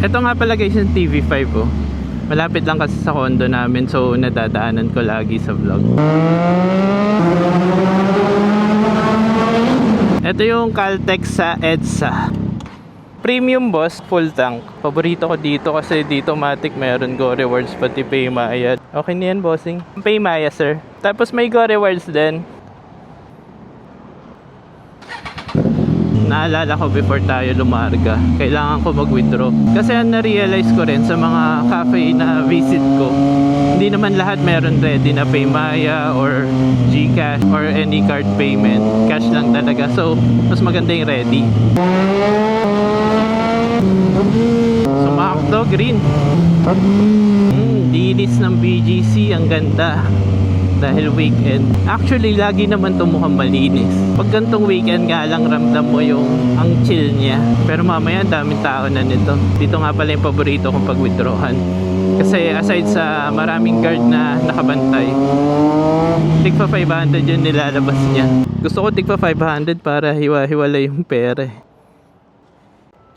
Ito nga pala guys yung TV5 oh. Malapit lang kasi sa condo namin so nadadaanan ko lagi sa vlog. Ito yung Caltex sa EDSA. Premium boss, full tank. Paborito ko dito kasi dito matic meron Go Rewards pati Paymaya. Okay na yan bossing. Paymaya sir. Tapos may Go Rewards din. Naalala ko before tayo lumarga, kailangan ko mag-withdraw. Kasi ang na-realize ko rin sa mga cafe na visit ko, hindi naman lahat meron ready na Paymaya or Gcash or any card payment. Cash lang talaga. So, mas maganda yung ready. Sumakto, green. Mm, dinis ng BGC, ang ganda. Dahil weekend. Actually, lagi naman to mukhang malinis. Pag gantong weekend nga lang ramdam mo yung ang chill niya. Pero mamaya, ang daming tao na nito. Dito nga pala yung paborito kong pag-withdrawhan. Kasi aside sa maraming guard na nakabantay, tigpa 500 yung nilalabas niya. Gusto ko tigpa 500 para hiwa-hiwalay yung pera.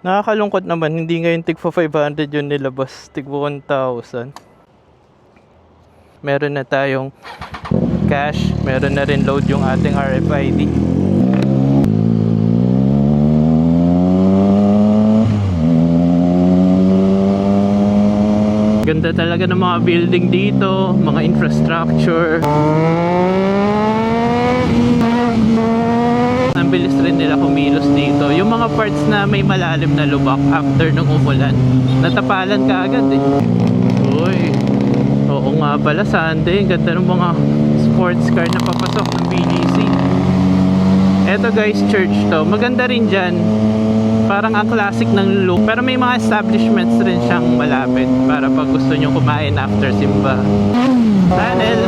Nakakalungkot naman, hindi ngayon tigpa 500 yung nilabas, tigpa 1,000. Meron na tayong cash, meron na rin load yung ating RFID. Ganda talaga ng mga building dito, mga infrastructure. Ang bilis rin nila kumilos dito. Yung mga parts na may malalim na lubak after nung umulan, natapalan ka agad eh. Uy, oo nga pala Sunday. Ang ganda ng mga sports car na papasok ng BGC. Eto guys, church to. Maganda rin dyan. Parang ang classic ng look. Pero may mga establishments rin siyang malapit para pag gusto nyo kumain after simba. Tunnel!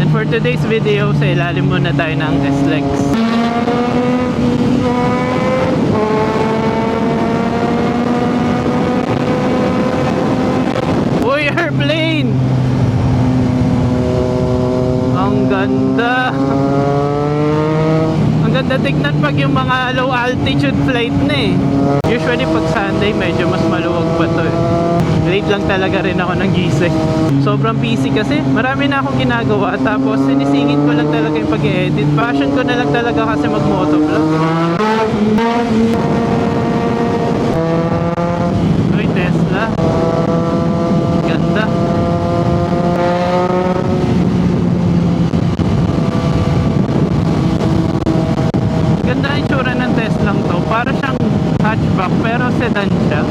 And for today's video, sa ilalim muna tayo ng SLEX. Uy, airplane! Ang ganda! Ang ganda tignan pag yung mga low altitude flight na eh. Usually pag Sunday medyo mas maluwag pa to eh. Late lang talaga rin ako ng gising. Sobrang busy kasi. Marami na akong ginagawa tapos sinisingit ko lang talaga yung pag-edit. Passion ko na lang talaga kasi mag-motovlog. Uy, Tesla. Ganda. Ganda ang itsura ng Tesla to. Para siyang hatchback pero sedan siya.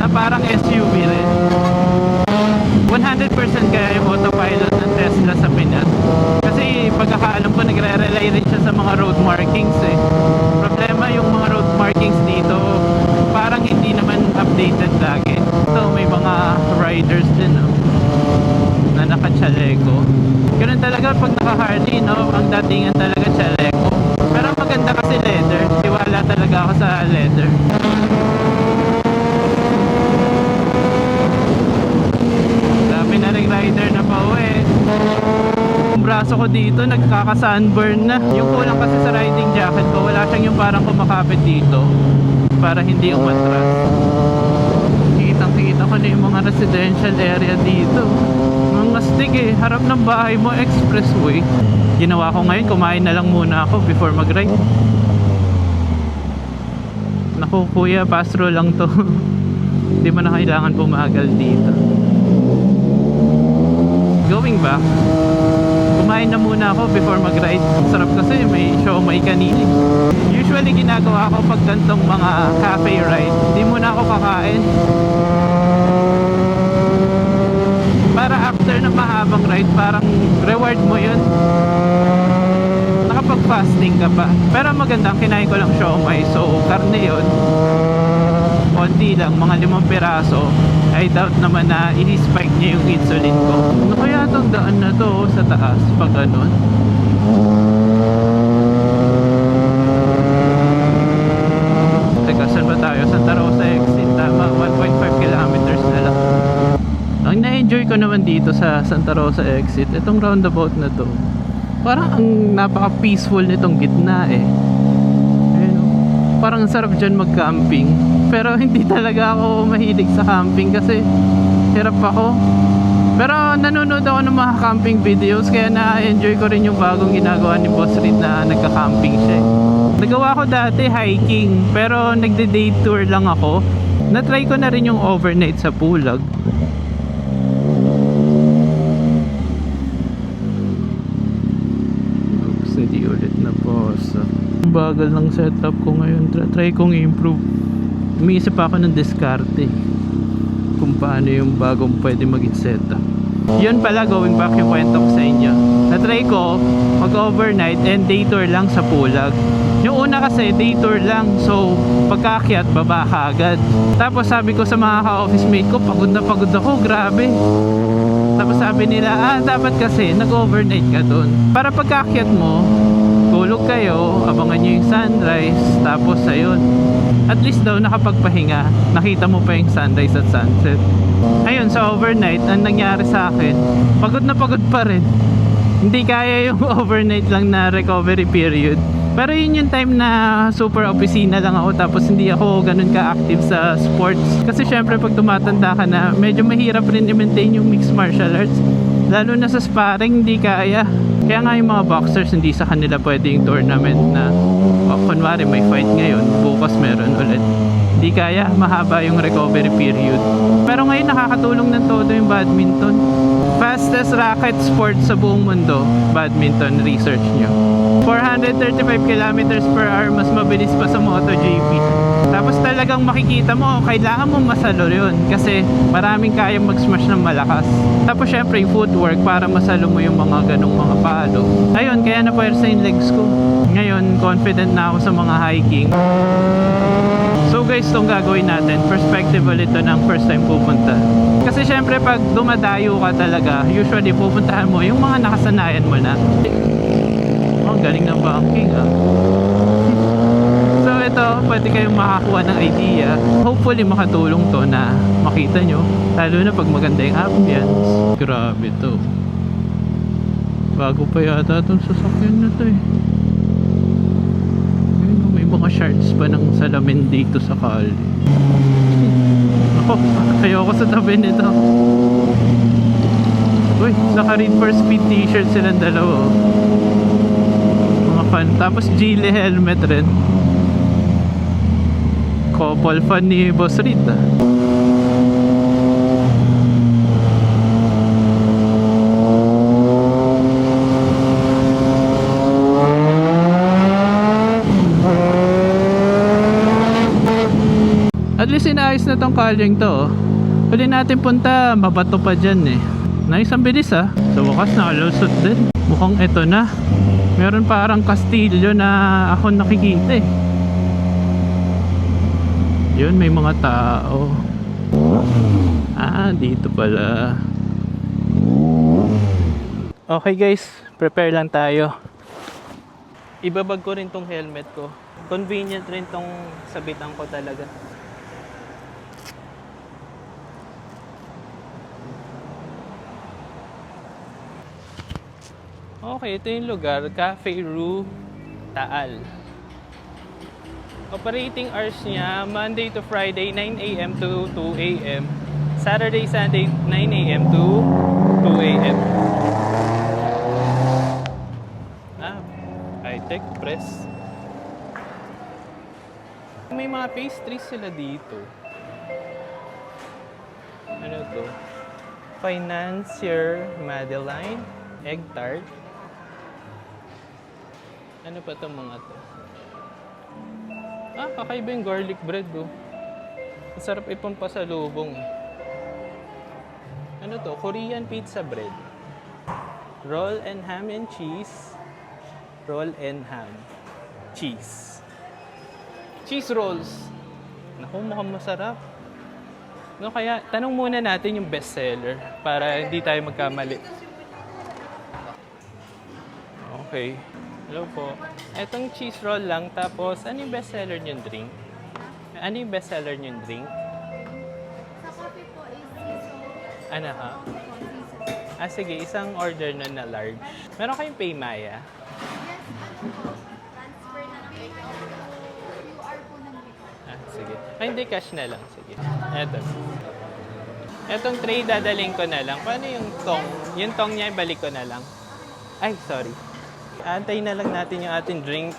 Na parang SUV rin. 100% kaya yung autopilot ng Tesla sa Pinas. Kasi pagkakaalam ko nagre-rely rin siya sa mga road markings eh. Problema yung mga road markings dito parang hindi naman updated lagi. So may mga riders din no? na naka-chaleco. Ganun talaga pag naka-Harley, no? Ang datingan talaga chaleco. Pero maganda kasi leather. Tiwala talaga ako sa leather. Dami na ring rider na pa uwi. Yung braso ko dito nagkaka-sunburn na. Yung kulang kasi sa riding jacket ko, wala siyang yung parang kumakapit dito para hindi umatras. Kitang kita ko na yung mga residential area dito. Mga stick eh, harap ng bahay mo, expressway. Ginawa ko ngayon, kumain na lang muna ako before mag-ride. Naku kuya, pastro lang to. Hindi mo na kailangan pumagal dito. Going back, kumain na muna ako before mag-ride. Ang Sarap kasi may show may kanili. Usually ginagawa ko pag gantong mga cafe ride, hindi muna ako kakain. Para after ng mahabang ride, parang reward mo yun. Nakapag-fasting ka pa. Pero maganda, kinain ko lang siomay. So, karne yun. Konti lang, mga limang piraso. I doubt naman na i-spike niya yung insulin ko. Ano kaya itong daan na to sa taas pag ganun? Teka, saan ba tayo? Santa Rosa exit. Tama, 1.5 kilometers na lang. Ang na-enjoy ko naman dito sa Santa Rosa exit, itong roundabout na to. Parang ang napaka-peaceful nitong gitna eh. Ayun, oh. Parang ang sarap dyan mag-camping. pero hindi talaga ako mahilig sa camping kasi hirap ako. Pero nanonood ako ng mga camping videos kaya na-enjoy ko rin yung bagong ginagawa ni Boss Reed na nagka-camping siya. eh. Nagawa ko dati hiking pero nagde-day tour lang ako. Na-try ko na rin yung overnight sa Pulag. Oops, hindi ulit na pause. Ang bagal ng setup ko ngayon. Tra- Try kong i-improve. Umiisip ako ng diskarte. Kung paano yung bagong pwede maging setup. Yun pala, going back yung kwento ko sa inyo. Na-try ko mag-overnight and day tour lang sa Pulag. Yung una kasi day tour lang. So, pagkaakyat, baba agad. Tapos sabi ko sa mga ka-office mate ko, pagod na pagod ako, grabe. Tapos sabi nila, ah, dapat kasi nag-overnight ka dun. Para pagkaakyat mo, kayo, abangan nyo yung sunrise, tapos ayun. At least daw nakapagpahinga, nakita mo pa yung sunrise at sunset. Ayun, sa overnight, ang nangyari sa akin, pagod na pagod pa rin. Hindi kaya yung overnight lang na recovery period. Pero yun yung time na super opisina lang ako tapos hindi ako ganun ka-active sa sports. Kasi syempre pag tumatanda ka na, medyo mahirap rin i-maintain yung mixed martial arts. Lalo na sa sparring, hindi kaya. Kaya nga yung mga boxers, hindi sa kanila pwede yung tournament na oh, kunwari may fight ngayon, bukas meron ulit. Hindi kaya, mahaba yung recovery period. Pero ngayon nakakatulong ng todo yung badminton. Fastest racket sport sa buong mundo, badminton, research nyo. 435 kilometers per hour, mas mabilis pa sa MotoGP. Tapos talagang makikita mo, kailangan mo masalo yun kasi maraming kayang mag-smash ng malakas. Tapos syempre yung footwork para masalo mo yung mga ganong mga palo. Ayun, kaya napuwersa yung legs ko. Ngayon, confident na ako sa mga hiking. So guys, itong gagawin natin, perspective ulit to ng first time pupunta. Kasi syempre pag dumadayo ka talaga, usually pupuntahan mo yung mga nakasanayan mo na. Oh, galing ng banking ah. So ito, pwede kayong makakuha ng idea. Hopefully makatulong to na makita nyo. Lalo na pag maganda yung ambience. Grabe to. Bago pa yata itong sasakyan na to eh. Ayun, oh, may mga shards pa ng salamin dito sa kali. Ako, ayoko sa tabi nito. Uy, naka-read for speed t-shirt silang dalawa. Fan. Tapos Gile helmet rin. Couple fan ni Boss Reed ah. At least inaayos na tong kalyeng to. oh. Huli natin punta, mabato pa dyan eh. Nice, ang bilis ah. Sa wakas nakalusot din. Mukhang ito na. Meron parang kastilyo na ako nakikita eh. Yun, may mga tao. Ah, dito pala. Okay guys, prepare lang tayo. Ibabag ko rin tong helmet ko. Convenient rin tong sabitan ko talaga. Okay, ito yung lugar, Cafe Rue Taal. Operating hours niya, Monday to Friday, 9 a.m. to 2 a.m. Saturday, Sunday, 9 a.m. to 2 a.m. Ah, high-tech press. May mga pastries sila dito. Ano to? Financier Madeline, egg tart. Ano pa itong mga to? Ah, kakaiba yung garlic bread oh. Masarap ipampasalubong. Ano to? Korean pizza bread. Roll and ham and cheese. Roll and ham. Cheese. Cheese rolls. Naku, mukhang masarap. No, kaya tanong muna natin yung best seller para hindi tayo magkamali. Okay. Hello po. Etong cheese roll lang, tapos ano yung best seller niyong drink? Ano yung best seller niyong drink? Sa coffee po is miso Ano ha? Ah, sige, isang order na na large. Meron kayong Paymaya? Yes, ano po, transfer na lang. QR po ng. Ah, sige. Ay, hindi, cash na lang. Sige. Eto. Etong tray dadaling ko na lang. Paano yung tong? Yung tong niya, ibalik ko na lang. Ay, sorry. Antay na lang natin yung ating drink.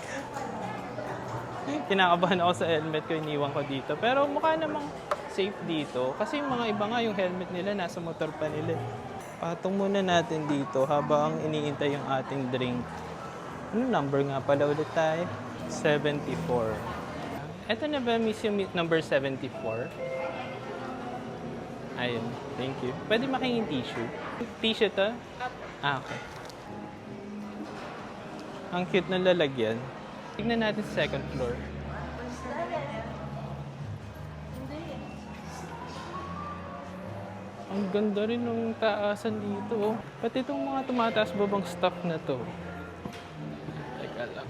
Kinakabahan ako sa helmet ko, iniwan ko dito. Pero mukha namang safe dito. Kasi yung mga iba nga, yung helmet nila, nasa motor pa nila. Patong muna natin dito habang iniintay yung ating drink. Ano number nga pala ulit tayo? 74. Ito na ba mi- number 74? Ayun, thank you. Pwede makingin tissue? Tissue to? Ah, okay. Ang cute ng lalagyan. Tignan natin second floor. Ang ganda rin ng taasan dito. Oh. Pati itong mga tumataas babang stuff na to. Teka lang.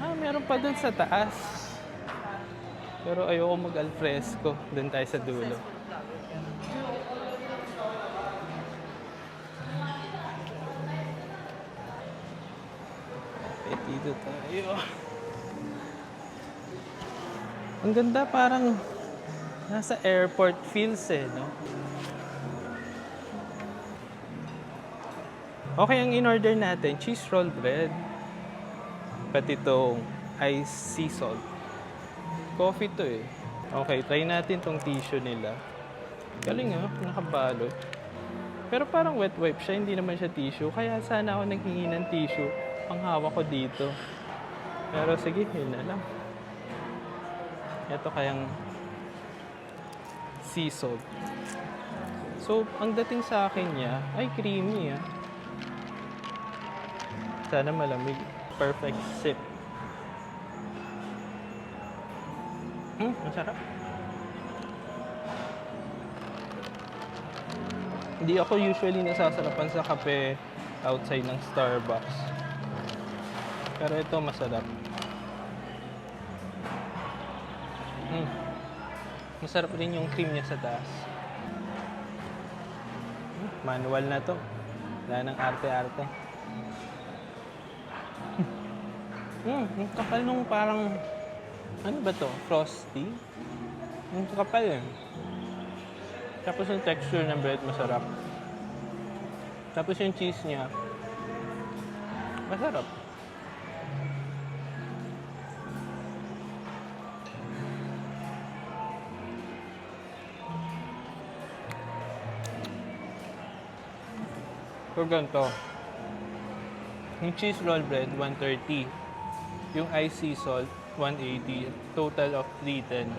Ah, meron pa dun sa taas. Pero ayoko mag-alfresco. Dun tayo sa dulo. Dito tayo. Ang ganda parang nasa airport feels eh, no? Okay, ang in-order natin, cheese roll bread. Pati itong ice sea salt. Coffee to eh. Okay, try natin tong tissue nila. Galing ah, nakabalot. Pero parang wet wipe siya, hindi naman siya tissue. Kaya sana ako naghingi ng tissue ang hawak ko dito. Pero sige, yun na lang. Ito kayang sea salt. So, ang dating sa akin niya, ay creamy ah. Sana malamig. Perfect sip. Hmm, masarap. Hindi ako usually nasasarapan sa kape outside ng Starbucks. Pero ito masarap. Mm. Masarap rin yung cream niya sa taas. Manual na to. Wala nang arte-arte. Mm, ang kapal nung parang... Ano ba to? Frosty? Ang kapal eh. Tapos yung texture ng bread masarap. Tapos yung cheese niya, masarap. So ganito. Yung cheese roll bread, 130. Yung ice sea salt, 180. Total of 310.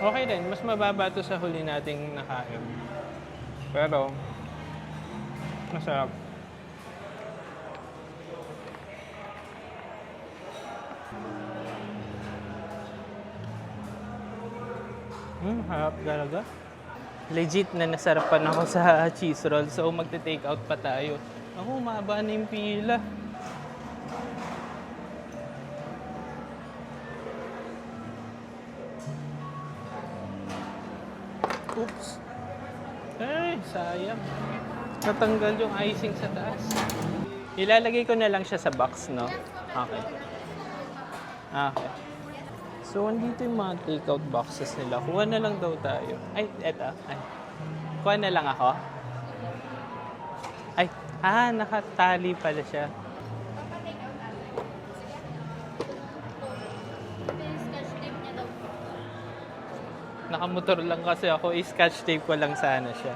Okay din. Mas mababa to sa huli nating nakain. Pero, masarap. Hmm, harap talaga. Legit na nasarapan ako sa cheese roll. So, magte-take out pa tayo. Ako, mahaba na yung pila. Oops. Ay, sayang. Natanggal yung icing sa taas. Ilalagay ko na lang siya sa box, no? Okay. Okay. So, andito yung mga takeout boxes nila. Kuha na lang daw tayo. Ay, eto. Ay. Kuha na lang ako. Ay, ah, nakatali pala siya. Nakamotor lang kasi ako. I-scotch tape ko lang sana siya.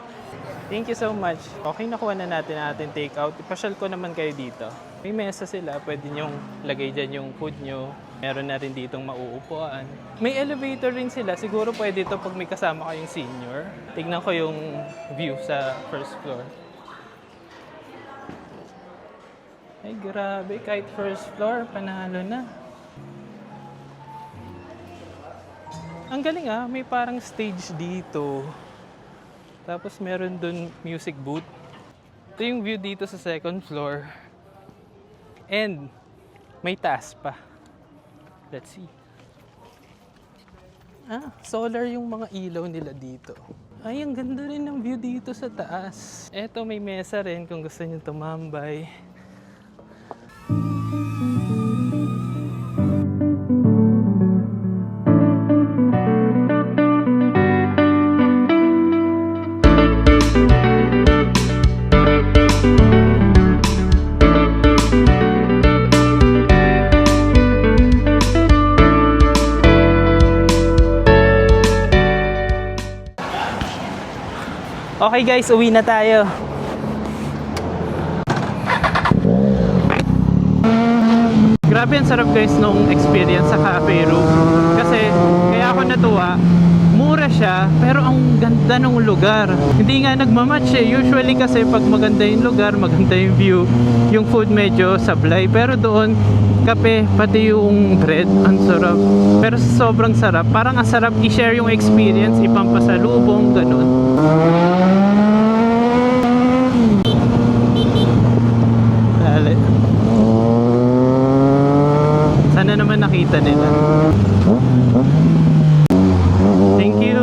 Thank you so much. Okay, nakuha na natin natin take out. Ipasyal ko naman kayo dito. May mesa sila. Pwede nyong lagay dyan yung food nyo. Meron na rin ditong mauupuan. May elevator rin sila. Siguro pwede ito pag may kasama kayong senior. Tignan ko yung view sa first floor. Ay, grabe. Kahit first floor, panalo na. Ang galing ah, may parang stage dito. Tapos meron dun music booth. Ito yung view dito sa second floor. And may taas pa. Let's see. Ah, solar yung mga ilaw nila dito. Ay, ang ganda rin ng view dito sa taas. Eto, may mesa rin kung gusto nyo tumambay. Okay guys, uwi na tayo. Grabe ang sarap guys nung experience sa cafe room. Kasi kaya ako natuwa, mura siya pero ang ganda ng lugar. Hindi nga nagmamatch eh. Usually kasi pag maganda yung lugar, maganda yung view, yung food medyo sablay. Pero doon, kape, pati yung bread, ang sarap. Pero sobrang sarap. Parang ang sarap i-share yung experience, ipampasalubong, ganun. Nakita nila. Thank you.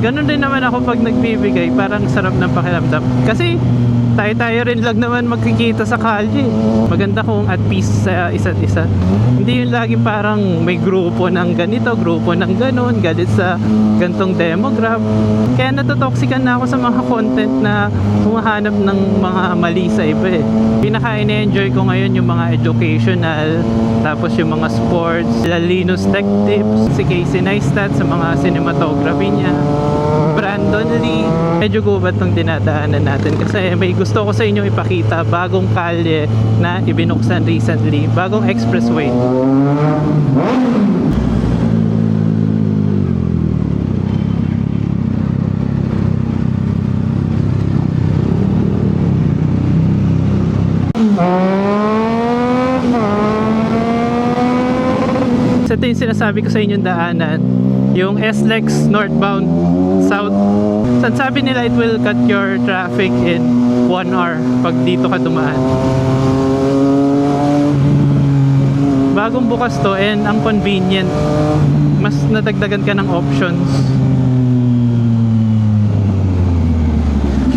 Ganon din naman ako pag nagbibigay, parang sarap ng pakiramdam. Kasi tayo-tayo rin lang naman magkikita sa kalye. Maganda kung at peace sa isa't isa. Hindi yung lagi parang may grupo ng ganito, grupo ng ganon, galit sa gantong demograph. Kaya natotoxican na ako sa mga content na humahanap ng mga mali sa iba eh. Pinaka enjoy ko ngayon yung mga educational, tapos yung mga sports, Linus Tech Tips, si Casey Neistat sa mga cinematography niya, Brandon Lee. Medyo gubat tong dinadaanan natin kasi may gusto ko sa inyo ipakita bagong kalye na ibinuksan recently, bagong expressway. So ito yung sinasabi ko sa inyong daanan, yung SLEX northbound south. San sabi nila it will cut your traffic in 1 hour pag dito ka dumaan. Bagong bukas to and ang convenient. Mas nadagdagan ka ng options.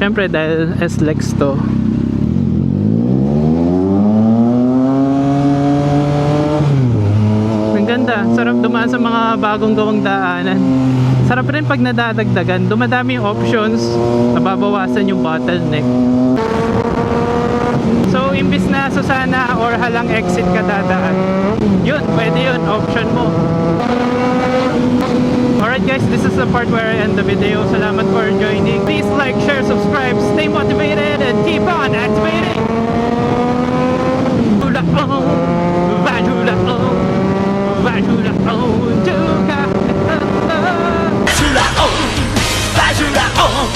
Siyempre dahil SLEX to. Ang ganda. Sarap dumaan sa mga bagong gawang daanan. Sarap rin pag nadadagdagan. Dumadami yung options. Nababawasan yung bottleneck. So, imbis na Susana or halang exit ka dadaan, yun, pwede yun. Option mo. Alright guys, this is the part where I end the video. Salamat for joining. Please like, share, subscribe, stay motivated, and keep on activating! Hula oh, hula oh, hula oh, juga. 빠져라온 빠져라온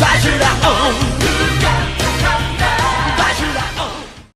빠져라온